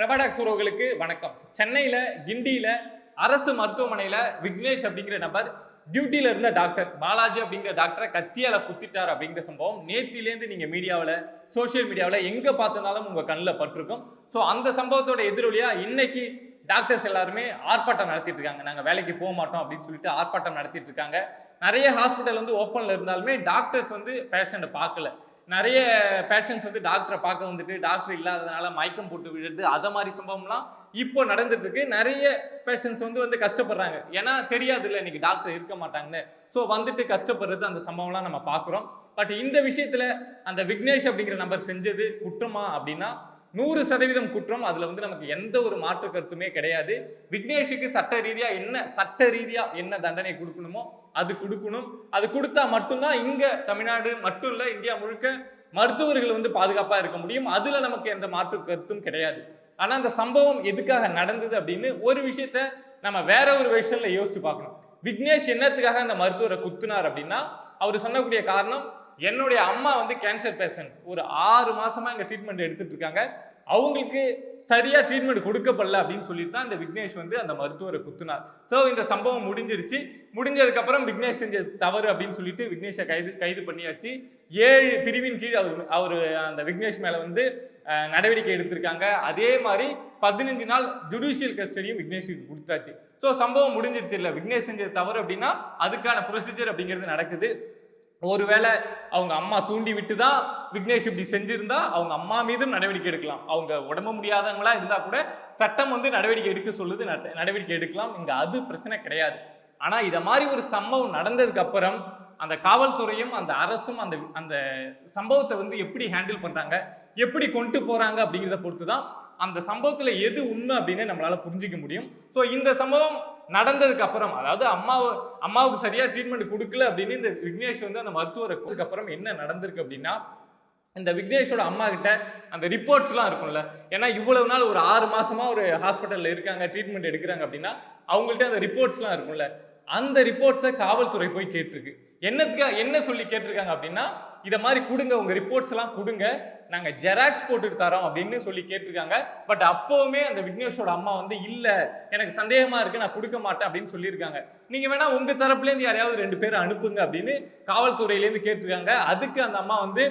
பிரபாடாக்ஸ் உறவுகளுக்கு வணக்கம். சென்னையில் கிண்டியில் அரசு மருத்துவமனையில் விக்னேஷ் அப்படிங்கிற நபர் டியூட்டியில் இருந்த டாக்டர் பாலாஜி அப்படிங்கிற டாக்டரை கத்தியால் குத்திட்டார் அப்படிங்கிற சம்பவம் நேத்திலேருந்து நீங்கள் மீடியாவில் சோஷியல் மீடியாவில் எங்கே பார்த்தனாலும் உங்கள் கண்ணில் பட்டிருக்கும். ஸோ அந்த சம்பவத்தோட எதிரொலியாக இன்னைக்கு டாக்டர்ஸ் எல்லாருமே ஆர்ப்பாட்டம் நடத்திட்டு இருக்காங்க நாங்கள் வேலைக்கு போக மாட்டோம் அப்படின்னு சொல்லிட்டு ஆர்ப்பாட்டம் நடத்திட்டு இருக்காங்க நிறைய ஹாஸ்பிட்டல் வந்து ஓப்பனில் இருந்தாலுமே டாக்டர்ஸ் வந்து பேஷண்ட்டை பார்க்கல. நிறைய பேஷண்ட்ஸ் வந்து டாக்டரை பார்க்க வந்துட்டு டாக்டர் இல்லாததுனால மயக்கம் போட்டு விழுது அதை மாதிரி சம்பவம்லாம் இப்போ நடந்துட்டு இருக்கு நிறைய பேஷண்ட்ஸ் வந்து வந்து கஷ்டப்படுறாங்க. ஏன்னா தெரியாது இல்லை இன்னைக்கு டாக்டர் இருக்க மாட்டாங்கன்னு. ஸோ வந்துட்டு கஷ்டப்படுறது அந்த சம்பவம்லாம் நம்ம பார்க்குறோம். பட் இந்த விஷயத்துல அந்த விக்னேஷ் அப்படிங்கிற நம்பர் செஞ்சது குற்றமா அப்படின்னா நூறு சதவீதம் குற்றம். அதுல வந்து நமக்கு எந்த ஒரு மாற்று கருத்துமே கிடையாது. விக்னேஷுக்கு சட்ட ரீதியா என்ன சட்ட ரீதியா என்ன தண்டனை கொடுக்கணுமோ அது கொடுக்கணும். அது கொடுத்தா மட்டும்தான் இங்க தமிழ்நாடு மட்டும் இல்ல இந்தியா முழுக்க மருத்துவர்கள் வந்து பாதுகாப்பா இருக்க முடியும். அதுல நமக்கு எந்த மாற்று கருத்தும் கிடையாது. ஆனா அந்த சம்பவம் எதுக்காக நடந்தது அப்படின்னு ஒரு விஷயத்த நம்ம வேற ஒரு விஷயம்ல யோசிச்சு பார்க்கணும். விக்னேஷ் என்னத்துக்காக அந்த மருத்துவரை குத்துனார் அப்படின்னா அவர் சொன்னக்கூடிய காரணம் என்னுடைய அம்மா வந்து கேன்சர் பேஷண்ட் ஒரு ஆறு மாசமா இங்க ட்ரீட்மெண்ட் எடுத்துட்டு இருக்காங்க. அவங்களுக்கு சரியா ட்ரீட்மெண்ட் கொடுக்கப்படல அப்படின்னு சொல்லிட்டு தான் இந்த விக்னேஷ் வந்து அந்த மருத்துவரை குத்துனார். ஸோ இந்த சம்பவம் முடிஞ்சிருச்சு. முடிஞ்சதுக்கப்புறம் விக்னேஷ் செஞ்ச தவறு அப்படின்னு சொல்லிட்டு விக்னேஷை கைது கைது பண்ணியாச்சு. ஏழு பிரிவின் கீழ் அவர் அவர் அந்த விக்னேஷ் மேலே வந்து நடவடிக்கை எடுத்திருக்காங்க. அதே மாதிரி பதினஞ்சு நாள் ஜுடிஷியல் கஸ்டடியும் விக்னேஷுக்கு கொடுத்தாச்சு. ஸோ சம்பவம் முடிஞ்சிருச்சு இல்லை. விக்னேஷ் செஞ்சது தவறு அப்படின்னா அதுக்கான ப்ரொசீஜர் அப்படிங்கிறது நடக்குது. ஒருவேளை அவங்க அம்மா தூண்டி விட்டு தான் விக்னேஷ் இப்படி செஞ்சிருந்தா அவங்க அம்மா மீதும் நடவடிக்கை எடுக்கலாம். அவங்க உடம்பு முடியாதவங்களா இருந்தா கூட சட்டம் வந்து நடவடிக்கை எடுக்க சொல்லுது நடவடிக்கை எடுக்கலாம். இங்க அது பிரச்சனை கிடையாது. ஆனா இதை மாதிரி ஒரு சம்பவம் நடந்ததுக்கு அப்புறம் அந்த காவல்துறையும் அந்த அரசும் அந்த அந்த சம்பவத்தை வந்து எப்படி ஹேண்டில் பண்றாங்க எப்படி கொண்டு போறாங்க அப்படிங்கிறத பொறுத்து தான் அந்த சம்பவத்துல எது உண்மை அப்படின்னு நம்மளால புரிஞ்சுக்க முடியும். ஸோ இந்த சம்பவம் நடந்ததுக்கு அப்புறம் அதாவது அம்மாவு அம்மாவுக்கு சரியா ட்ரீட்மெண்ட் கொடுக்கல அப்படின்னு இந்த விக்னேஷ் வந்து அந்த மருத்துவரை அப்புறம் என்ன நடந்திருக்கு அப்படின்னா இந்த விக்னேஷோட அம்மா கிட்ட அந்த ரிப்போர்ட்ஸ்லாம் இருக்கும்ல ஏன்னா இவ்வளவு நாள் ஒரு ஆறு மாசமா ஒரு ஹாஸ்பிட்டல்ல இருக்காங்க ட்ரீட்மெண்ட் எடுக்கிறாங்க அப்படின்னா அவங்கள்ட்ட அந்த ரிப்போர்ட்ஸ்லாம் இருக்கும்ல அந்த ரிப்போர்ட்ஸை காவல்துறை போய் கேட்டிருக்கு. என்னத்துக்காக என்ன சொல்லி கேட்டிருக்காங்க அப்படின்னா இதை மாதிரி கொடுங்க உங்கள் ரிப்போர்ட்ஸ் எல்லாம் கொடுங்க நாங்கள் ஜெராக்ஸ் போட்டுட்டு தரோம் அப்படின்னு சொல்லி கேட்டிருக்காங்க. பட் அப்போவுமே அந்த விக்னேஷோட அம்மா வந்து இல்லை எனக்கு சந்தேகமாக இருக்குது நான் கொடுக்க மாட்டேன் அப்படின்னு சொல்லியிருக்காங்க. நீங்கள் வேணால் உங்கள் தரப்புலேருந்து யாரையாவது ரெண்டு பேர் அனுப்புங்க அப்படின்னு காவல்துறையிலேருந்து கேட்டிருக்காங்க. அதுக்கு அந்த அம்மா வந்து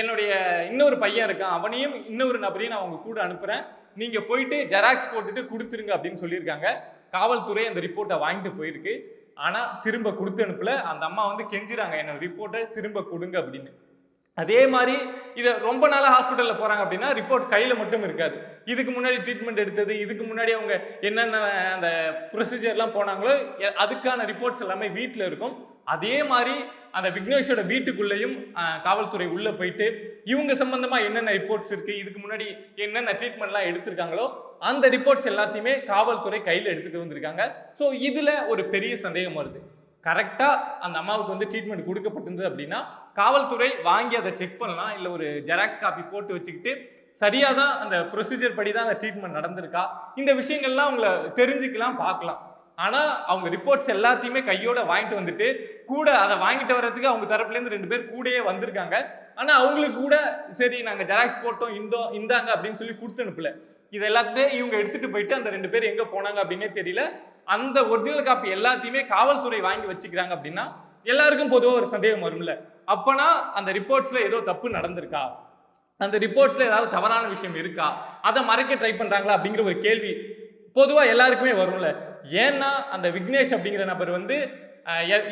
என்னுடைய இன்னொரு பையன் இருக்கான் அவனையும் இன்னொரு நபரையும் நான் உங்கள் கூட அனுப்புகிறேன் நீங்கள் போயிட்டு ஜெராக்ஸ் போட்டுட்டு கொடுத்துருங்க அப்படின்னு சொல்லியிருக்காங்க. காவல்துறை அந்த ரிப்போர்ட்டை வாங்கிட்டு போயிருக்கு. ஆனால் திரும்ப கொடுத்து அனுப்பல. அந்த அம்மா வந்து கெஞ்சுறாங்க என்னோட ரிப்போர்ட்டை திரும்ப கொடுங்க அப்படின்னு. அதே மாதிரி இதை ரொம்ப நாளாக ஹாஸ்பிட்டலில் போகிறாங்க அப்படின்னா ரிப்போர்ட் கையில் மட்டும் இருக்காது. இதுக்கு முன்னாடி ட்ரீட்மெண்ட் எடுத்தது இதுக்கு முன்னாடி அவங்க என்னென்ன அந்த ப்ரொசீஜர்லாம் போனாங்களோ அதுக்கான ரிப்போர்ட்ஸ் எல்லாமே வீட்டில் இருக்கும். அதே மாதிரி அந்த விக்னேஷோட வீட்டுக்குள்ளேயும் காவல்துறை உள்ளே போயிட்டு இவங்க சம்மந்தமாக என்னென்ன ரிப்போர்ட்ஸ் இருக்குது இதுக்கு முன்னாடி என்னென்ன ட்ரீட்மெண்ட்லாம் எடுத்திருக்காங்களோ அந்த ரிப்போர்ட்ஸ் எல்லாத்தையுமே காவல்துறை கையில் எடுத்துகிட்டு வந்திருக்காங்க. ஸோ இதில் ஒரு பெரிய சந்தேகம் வருது. கரெக்டாக அந்த அம்மாவுக்கு வந்து ட்ரீட்மெண்ட் கொடுக்கப்பட்டிருந்தது அப்படின்னா காவல்துறை வாங்கி அதை செக் பண்ணலாம். இல்லை ஒரு ஜெராக்ஸ் காப்பி போட்டு வச்சுக்கிட்டு சரியாக தான் அந்த ப்ரொசீஜர் படி தான் அந்த ட்ரீட்மெண்ட் நடந்திருக்கா? இந்த விஷயங்கள்லாம் அவங்கள தெரிஞ்சுக்கலாம் பார்க்கலாம். ஆனால் அவங்க ரிப்போர்ட்ஸ் எல்லாத்தையுமே கையோட வாங்கிட்டு வந்துட்டு கூட அதை வாங்கிட்டு வர்றதுக்கு அவங்க தரப்புலேருந்து ரெண்டு பேர் கூடயே வந்திருக்காங்க. ஆனால் அவங்களுக்கு கூட சரி நாங்கள் ஜெராக்ஸ் போட்டோம் இந்தோ இந்தாங்க அப்படின்னு சொல்லி கொடுத்து அனுப்பல. இது எல்லாத்தையுமே இவங்க எடுத்துகிட்டு போயிட்டு அந்த ரெண்டு பேர் எங்கே போனாங்க அப்படின்னே தெரியல. அந்த ஒரிஜினல் காப்பி எல்லாத்தையுமே காவல்துறை வாங்கி வச்சுக்கிறாங்க அப்படின்னா எல்லாருக்கும் பொதுவாக ஒரு சந்தேகம் வரும்ல. அப்பனா அந்த ரிப்போர்ட்ஸ்ல ஏதோ தப்பு நடந்திருக்கா? அந்த ரிப்போர்ட்ஸ்ல ஏதாவது தவறான விஷயம் இருக்கா? அதை மறைக்க ட்ரை பண்றாங்களா அப்படிங்கிற ஒரு கேள்வி பொதுவாக எல்லாருக்குமே வரும்ல. ஏன்னா அந்த விக்னேஷ் அப்படிங்கிற நபர் வந்து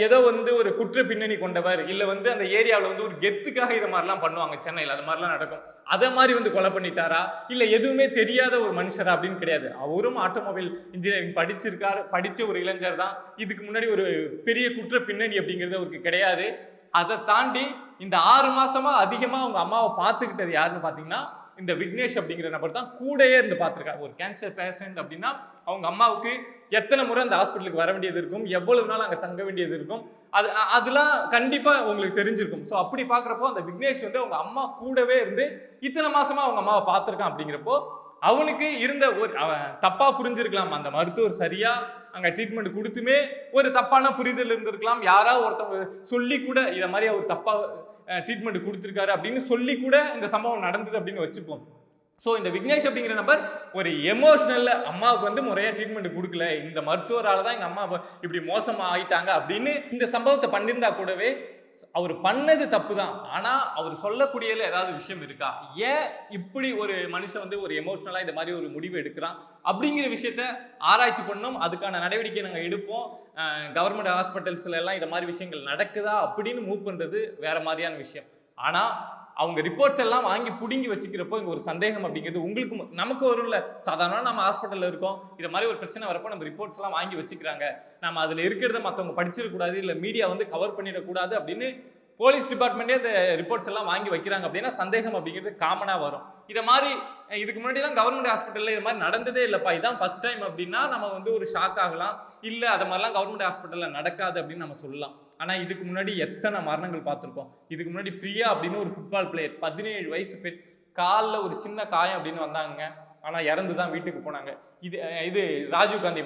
ஏதோ வந்து ஒரு குற்ற பின்னணி கொண்டவர் இல்லை வந்து அந்த ஏரியாவில் வந்து ஒரு கெத்துக்காக இதை மாதிரிலாம் பண்ணுவாங்க சென்னையில் அது மாதிரிலாம் நடக்கும். அதை மாதிரி வந்து கொலை பண்ணிட்டாரா? இல்லை எதுவுமே தெரியாத ஒரு மனுஷரா அப்படின்னு கிடையாது. அவரும் ஆட்டோமொபைல் இன்ஜினியரிங் படிச்சிருக்காரு படித்த ஒரு இளைஞர் தான். இதுக்கு முன்னாடி ஒரு பெரிய குற்ற பின்னணி அப்படிங்கிறது அவருக்கு கிடையாது. அதை தாண்டி இந்த ஆறு மாசமா அதிகமா அவங்க அம்மாவை பார்த்துக்கிட்டது யாருன்னு பாத்தீங்கன்னா இந்த விக்னேஷ் அப்படிங்கிற நபர் தான் கூடயே இருந்து பார்த்துருக்காரு. ஒரு கேன்சர் பேஷண்ட் அப்படின்னா அவங்க அம்மாவுக்கு எத்தனை முறை அந்த ஹாஸ்பிட்டலுக்கு வர வேண்டியது இருக்கும்? எவ்வளவு நாள் அங்கே தங்க வேண்டியது இருக்கும்? அது அதெல்லாம் கண்டிப்பாக உங்களுக்கு தெரிஞ்சிருக்கும். ஸோ அப்படி பார்க்குறப்போ அந்த விக்னேஷ் வந்து அவங்க அம்மா கூடவே இருந்து இத்தனை மாசமா அவங்க அம்மாவை பார்த்துருக்கான் அப்படிங்கிறப்போ அவனுக்கு இருந்த ஒரு அவன் தப்பாக புரிஞ்சிருக்கலாம். அந்த மருத்துவர் சரியாக அங்கே ட்ரீட்மெண்ட் கொடுத்துமே ஒரு தப்பான புரிதல் இருந்திருக்கலாம். யாராவது ஒருத்தவங்க சொல்லி கூட இதை மாதிரி அவர் தப்பாக ட்ரீட்மெண்ட் கொடுத்துருக்காரு அப்படின்னு சொல்லி கூட இந்த சம்பவம் நடந்தது அப்படின்னு வச்சுப்போம். ஸோ இந்த விக்னேஷ் அப்படிங்கிற நபர் ஒரு எமோஷ்னலில் அம்மாவுக்கு வந்து முறையாக ட்ரீட்மெண்ட் கொடுக்கல. இந்த மருத்துவரால் தான் எங்கள் அம்மா இப்படி மோசமாக ஆகிட்டாங்க அப்படின்னு இந்த சம்பவத்தை பண்ணியிருந்தா கூடவே அவர் பண்ணது தப்பு தான் ஆனால் அவர் சொல்லக்கூடியதில் ஏதாவது விஷயம் இருக்கா? ஏன் இப்படி ஒரு மனுஷன் வந்து ஒரு எமோஷ்னலாக இந்த மாதிரி ஒரு முடிவு எடுக்கிறான்? அப்படிங்கிற விஷயத்த ஆராய்ச்சி பண்ணோம் அதுக்கான நடவடிக்கை நாங்கள் எடுப்போம். கவர்மெண்ட் ஹாஸ்பிட்டல்ஸ்ல எல்லாம் இந்த மாதிரி விஷயங்கள் நடக்குதா? அப்படின்னு மூவ் பண்ணுறது வேற மாதிரியான விஷயம். ஆனால் அவங்க ரிப்போர்ட்ஸ் எல்லாம் வாங்கி பிடுங்கி வச்சுக்கிறப்போ இங்கே ஒரு சந்தேகம் அப்படிங்கிறது உங்களுக்கு நமக்கு வரும்ல சாதாரண நம்ம ஹாஸ்பிட்டலில் இருக்கோம். இது மாதிரி ஒரு பிரச்சனை வரப்போ நம்ம ரிப்போர்ட்ஸ் எல்லாம் வாங்கி வச்சுக்கிறாங்க. நம்ம அதில் இருக்கிறத மற்றவங்க படிச்சிடக்கூடாது இல்லை மீடியா வந்து கவர் பண்ணிடக்கூடாது அப்படின்னு போலீஸ் டிபார்ட்மெண்ட்டே இந்த ரிப்போர்ட்ஸ் எல்லாம் வாங்கி வைக்கிறாங்க அப்படின்னா சந்தேகம் அப்படிங்கிறது காமனாக வரும். இதை மாதிரி இதுக்கு முன்னாடிலாம் கவர்மெண்ட் ஹாஸ்பிட்டலில் இது மாதிரி நடந்ததே இல்லைப்பா. இதான் ஃபர்ஸ்ட் டைம் அப்படின்னா நம்ம வந்து ஒரு ஷாக் ஆகலாம். இல்லை அது மாதிரிலாம் கவர்மெண்ட் ஹாஸ்பிட்டலில் நடக்காது அப்படின்னு நம்ம சொல்லலாம். ஆனால் இதுக்கு முன்னாடி எத்தனை மரணங்கள் பார்த்துருப்போம்? இதுக்கு முன்னாடி பிரியா அப்படின்னு ஒரு ஃபுட்பால் பிளேயர் பதினேழு வயசு பெண் காலில் ஒரு சின்ன காயம் அப்படின்னு வந்தாங்க ஆனால் இறந்து தான் வீட்டுக்கு போனாங்க. இது இது ராஜீவ் காந்தி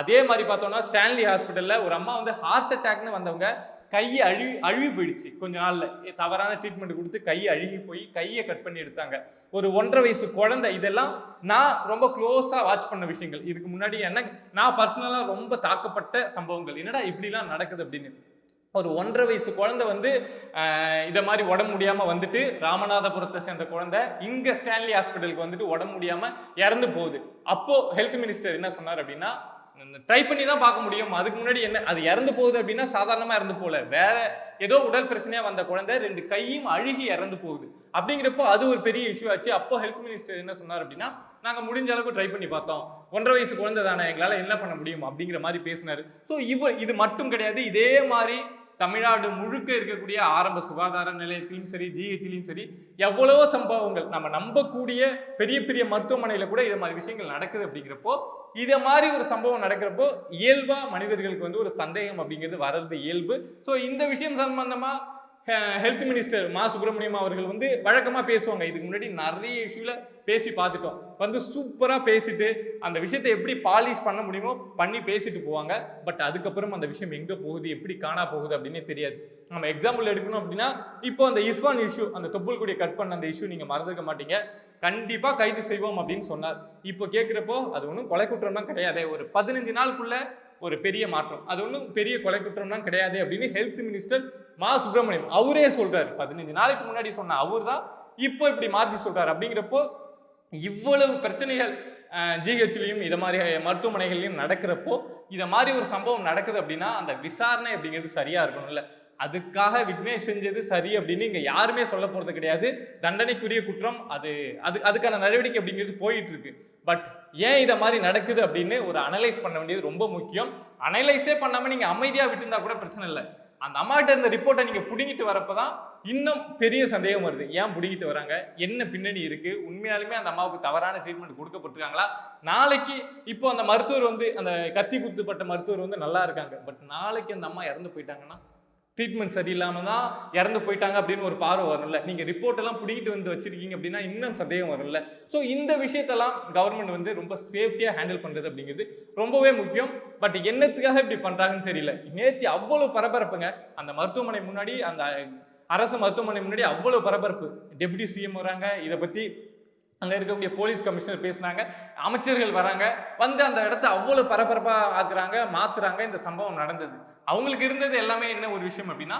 அதே மாதிரி பார்த்தோம்னா ஸ்டான்லி ஹாஸ்பிட்டலில் ஒரு அம்மா வந்து ஹார்ட் அட்டாக்னு வந்தவங்க. கையை அழுவி அழுவி போயிடுச்சு கொஞ்ச நாள்ல. தவறான ட்ரீட்மெண்ட் கொடுத்து கை அழுகி போய் கையை கட் பண்ணி எடுத்தாங்க. ஒரு ஒன்றரை வயசு குழந்தை இதெல்லாம் நான் ரொம்ப க்ளோஸாக வாட்ச் பண்ண விஷயங்கள். இதுக்கு முன்னாடி என்ன நான் பர்சனலாக ரொம்ப தாக்கப்பட்ட சம்பவங்கள். என்னடா இப்படிலாம் நடக்குது அப்படின்னு. ஒரு ஒன்றரை வயசு குழந்தை வந்து இதை மாதிரி உடம்பு முடியாமல் வந்துட்டு ராமநாதபுரத்தை சேர்ந்த குழந்தை இங்கே ஸ்டான்லி ஹாஸ்பிட்டலுக்கு வந்துட்டு உடம்பு முடியாமல் இறந்து போகுது. அப்போது ஹெல்த் மினிஸ்டர் என்ன சொன்னார் அப்படின்னா ட்ரை பண்ணி தான் பார்க்க முடியும். அதுக்கு முன்னாடி என்ன அது இறந்து போகுது அப்படின்னா சாதாரணமாக இறந்து போகல. வேற ஏதோ உடல் பிரச்சனையாக வந்த குழந்தை ரெண்டு கையும் அழுகி இறந்து போகுது. அப்படிங்கிறப்போ அது ஒரு பெரிய இஷ்யூ ஆச்சு. அப்போ ஹெல்த் மினிஸ்டர் என்ன சொன்னார் அப்படின்னா நாங்கள் முடிஞ்ச அளவுக்கு ட்ரை பண்ணி பார்த்தோம். ஒன்றரை வயசு குழந்தை தானே எங்களால் என்ன பண்ண முடியும்? அப்படிங்கிற மாதிரி பேசினார். ஸோ இவ இது மட்டும் கிடையாது. இதே மாதிரி தமிழ்நாடு முழுக்க இருக்கக்கூடிய ஆரம்ப சுகாதார நிலையத்திலும் சரி ஜிஹெச்லையும் சரி எவ்வளவோ சம்பவங்கள். நம்ம நம்பக்கூடிய பெரிய பெரிய மருத்துவமனையில் கூட இது மாதிரி விஷயங்கள் நடக்குது அப்படிங்கிறப்போ இதை மாதிரி ஒரு சம்பவம் நடக்கிறப்போ இயல்பாக மனிதர்களுக்கு வந்து ஒரு சந்தேகம் அப்படிங்கிறது வர்றது இயல்பு. ஸோ இந்த விஷயம் சம்பந்தமாக ஹெல்த் மினிஸ்டர் மா சுப்பிரமணியம் அவர்கள் வந்து வழக்கமாக பேசுவாங்க. இதுக்கு முன்னாடி நிறைய இஷ்யூவில் பேசி பார்த்துட்டோம். வந்து சூப்பராக பேசிட்டு அந்த விஷயத்தை எப்படி பாலிஷ் பண்ண முடியுமோ பண்ணி பேசிட்டு போவாங்க. பட் அதுக்கப்புறம் அந்த விஷயம் எங்கே போகுது எப்படி காணா போகுது அப்படின்னே தெரியாது. நம்ம எக்ஸாம்பிள் எடுக்கணும் அப்படின்னா இப்போ அந்த இர்ஃபான் இஷ்யூ அந்த தொப்புள் கூடிய கட் பண்ண அந்த இஷ்யூ நீங்கள் மறந்துக்க மாட்டீங்க. கண்டிப்பாக கைது செய்வோம் அப்படின்னு சொன்னார். இப்போ கேட்குறப்போ அது ஒன்றும் கொலை குற்றம்லாம் கிடையாது. ஒரு பதினஞ்சு நாளுக்குள்ளே ஒரு பெரிய மாற்றம். அது ஒன்றும் பெரிய கொலை குற்றம்லாம் கிடையாது அப்படின்னு ஹெல்த் மினிஸ்டர் மா சுப்பிரமணியம் அவரே சொல்கிறார் பதினஞ்சு நாளைக்கு முன்னாடி சொன்ன அவர் தான் இப்போ இப்படி மாற்றி சொல்கிறார் அப்படிங்கிறப்போ இவ்வளவு பிரச்சனைகள் ஜிஹெச்லையும் இதை மாதிரி மருத்துவமனைகள்லையும் நடக்கிறப்போ இதை மாதிரி ஒரு சம்பவம் நடக்குது அப்படின்னா அந்த விசாரணை அப்படிங்கிறது சரியாக இருக்கணும்ல அதுக்காக விக்னேஷ் செஞ்சது சரி அப்படின்னு இங்கே யாருமே சொல்ல போகிறது கிடையாது. தண்டனைக்குரிய குற்றம் அது அது அதுக்கான நடவடிக்கை அப்படிங்கிறது போயிட்டு இருக்கு. பட் ஏன் இதை மாதிரி நடக்குது அப்படின்னு ஒரு அனலைஸ் பண்ண வேண்டியது ரொம்ப முக்கியம். அனலைஸே பண்ணாமல் நீங்கள் அமைதியாக விட்டுருந்தா கூட பிரச்சனை இல்லை. அந்த அம்மாட்ட இருந்த ரிப்போர்ட்டை நீங்கள் பிடுங்கிட்டு வரப்போ தான் இன்னும் பெரிய சந்தேகம் வருது. ஏன் புடுங்கிட்டு வராங்க? என்ன பின்னணி இருக்குது உண்மையாலுமே அந்த அம்மாவுக்கு தவறான ட்ரீட்மெண்ட் கொடுக்கப்பட்டிருக்காங்களா? நாளைக்கு இப்போ அந்த மருத்துவர் வந்து அந்த கத்தி குத்துப்பட்ட மருத்துவர் வந்து நல்லா இருக்காங்க. பட் நாளைக்கு அந்த அம்மா இறந்து போயிட்டாங்கன்னா ட்ரீட்மெண்ட் சரியில்லாமல் தான் இறந்து போயிட்டாங்க அப்படின்னு ஒரு பார்வை வரும்ல. நீங்கள் ரிப்போர்ட் எல்லாம் பிடிக்கிட்டு வந்து வச்சிருக்கீங்க அப்படின்னா இன்னும் சந்தேகம் வரும்ல. ஸோ இந்த விஷயத்தெல்லாம் கவர்மெண்ட் வந்து ரொம்ப சேஃப்டியாக ஹேண்டில் பண்ணுறது அப்படிங்கிறது ரொம்பவே முக்கியம். பட் என்னத்துக்காக இப்படி பண்ணுறாங்கன்னு தெரியல. நேற்று அவ்வளோ பரபரப்புங்க. அந்த மருத்துவமனை முன்னாடி அந்த அரசு மருத்துவமனை முன்னாடி அவ்வளோ பரபரப்பு. டெப்யூட்டி சிஎம் வராங்க. இதை பற்றி அங்கே இருக்கக்கூடிய போலீஸ் கமிஷனர் பேசுனாங்க. அமைச்சர்கள் வராங்க. வந்து அந்த இடத்த அவ்வளோ பரபரப்பாக ஆக்குறாங்க மாற்றுறாங்க இந்த சம்பவம் நடந்தது. அவங்களுக்கு இருந்தது எல்லாமே என்ன ஒரு விஷயம் அப்படின்னா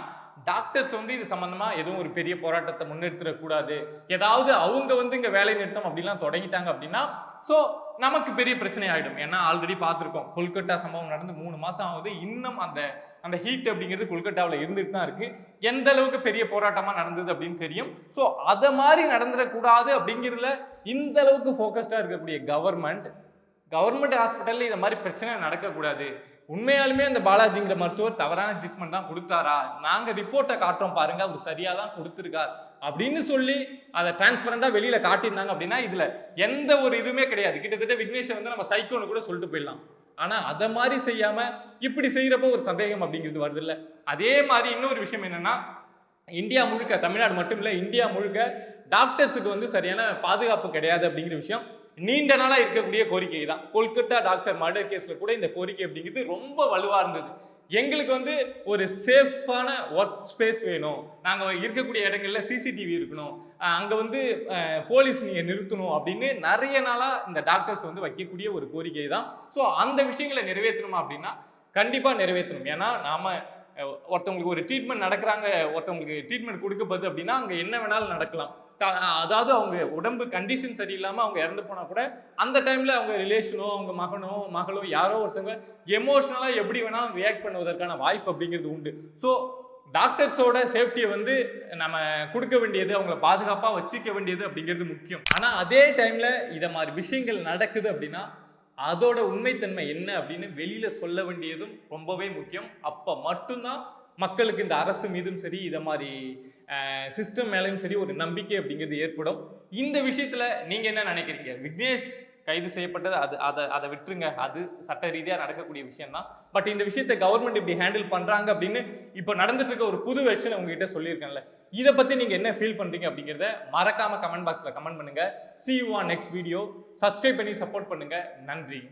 டாக்டர்ஸ் வந்து இது சம்பந்தமா எதுவும் ஒரு பெரிய போராட்டத்தை முன்னெடுத்துடக்கூடாது ஏதாவது அவங்க வந்து இங்க வேலை நிறுத்தம் அப்படிலாம் தொடங்கிட்டாங்க அப்படின்னா ஸோ நமக்கு பெரிய பிரச்சனை ஆயிடும். ஏன்னா ஆல்ரெடி பார்த்துருக்கோம். கொல்கட்டா சம்பவம் நடந்து மூணு மாசம் ஆகுது. இன்னும் அந்த அந்த ஹீட் அப்படிங்கிறது கொல்கட்டாவில் இருந்துட்டு தான் இருக்கு. எந்த அளவுக்கு பெரிய போராட்டமா நடந்தது அப்படின்னு தெரியும். ஸோ அதை மாதிரி நடந்துடக்கூடாது அப்படிங்கிறதுல இந்த அளவுக்கு ஃபோக்கஸ்டா இருக்கக்கூடிய கவர்மெண்ட் கவர்மெண்ட் ஹாஸ்பிட்டல்ல இந்த மாதிரி பிரச்சனை நடக்கக்கூடாது. உண்மையாலுமே அந்த பாலாஜிங்கிற மருத்துவர் தவறான ட்ரீட்மெண்ட் தான் கொடுத்தாரா? நாங்கள் ரிப்போர்ட்டை காட்டுறோம் பாருங்க அவர் சரியாக தான் கொடுத்துருக்கார் அப்படின்னு சொல்லி அதை டிரான்ஸ்பரண்டாக வெளியில் காட்டியிருந்தாங்க அப்படின்னா இதில் எந்த ஒரு இதுவுமே கிடையாது. கிட்டத்தட்ட விக்னேஷை வந்து நம்ம சைக்கோன்னு கூட சொல்லிட்டு போயிடலாம். ஆனால் அதை மாதிரி செய்யாமல் இப்படி செய்கிறப்போ ஒரு சந்தேகம் அப்படிங்கிறது வருதுல்ல. அதே மாதிரி இன்னொரு விஷயம் என்னன்னா இந்தியா முழுக்க தமிழ்நாடு மட்டும் இல்லை இந்தியா முழுக்க டாக்டர்ஸுக்கு வந்து சரியான பாதுகாப்பு கிடையாது அப்படிங்கிற விஷயம் நீண்ட நாளாக இருக்கக்கூடிய கோரிக்கை தான். கொல்கட்டா டாக்டர் மர்டர் கேஸில் கூட இந்த கோரிக்கை அப்படிங்கிறது ரொம்ப வலுவாக இருந்தது. எங்களுக்கு வந்து ஒரு சேஃபான ஒர்க் ஸ்பேஸ் வேணும். நாங்கள் இருக்கக்கூடிய இடங்கள்ல சிசிடிவி இருக்கணும். அங்கே வந்து போலீஸ் நீங்கள் நிறுத்தணும் அப்படின்னு நிறைய நாளாக இந்த டாக்டர்ஸ் வந்து வைக்கக்கூடிய ஒரு கோரிக்கை தான். ஸோ அந்த விஷயங்களை நிறைவேற்றணுமா அப்படின்னா கண்டிப்பாக நிறைவேற்றணும். ஏன்னா நாம் ஒருத்தவங்களுக்கு ஒரு ட்ரீட்மெண்ட் நடக்கிறாங்க ஒருத்தவங்களுக்கு ட்ரீட்மெண்ட் கொடுக்கப்படுது அப்படின்னா அங்கே என்ன வேணாலும் நடக்கலாம். அதாவது அவங்க உடம்பு கண்டிஷன் சரியில்லாமல் அவங்க இறந்து போனால் கூட அந்த டைமில் அவங்க ரிலேஷனோ அவங்க மகனோ மகளோ யாரோ ஒருத்தவங்க எமோஷ்னலாக எப்படி வேணாலும் ரியாக்ட் பண்ணுவதற்கான வாய்ப்பு அப்படிங்கிறது உண்டு. ஸோ டாக்டர்ஸோட சேஃப்டியை வந்து நம்ம கொடுக்க வேண்டியது அவங்கள பாதுகாப்பாக வச்சுக்க வேண்டியது அப்படிங்கிறது முக்கியம். ஆனால் அதே டைமில் இதை மாதிரி விஷயங்கள் நடக்குது அப்படின்னா அதோட உண்மைத்தன்மை என்ன அப்படின்னு வெளியில் சொல்ல வேண்டியதும் ரொம்பவே முக்கியம். அப்போ மட்டும்தான் மக்களுக்கு இந்த அரசு மீதும் சரி இதை மாதிரி சிஸ்டம் மேலேயும் சரி ஒரு நம்பிக்கை அப்படிங்கிறது ஏற்படும். இந்த விஷயத்தில் நீங்கள் என்ன நினைக்கிறீங்க? விக்னேஷ் கைது செய்யப்பட்டது அது அதை அதை விட்டுருங்க. அது சட்ட ரீதியாக நடக்கக்கூடிய விஷயம் தான் பட் இந்த விஷயத்தை கவர்மெண்ட் இப்படி ஹேண்டில் பண்ணுறாங்க அப்படின்னு இப்போ நடந்துட்டு இருக்க ஒரு புது வெர்ஷன் உங்ககிட்ட சொல்லியிருக்கேன்ல. இதை பற்றி நீங்கள் என்ன ஃபீல் பண்ணுறீங்க அப்படிங்கிறத மறக்காமல் கமெண்ட் பாக்ஸில் கமெண்ட் பண்ணுங்கள் see you on next video subscribe பண்ணி சப்போர்ட் பண்ணுங்கள் நன்றி.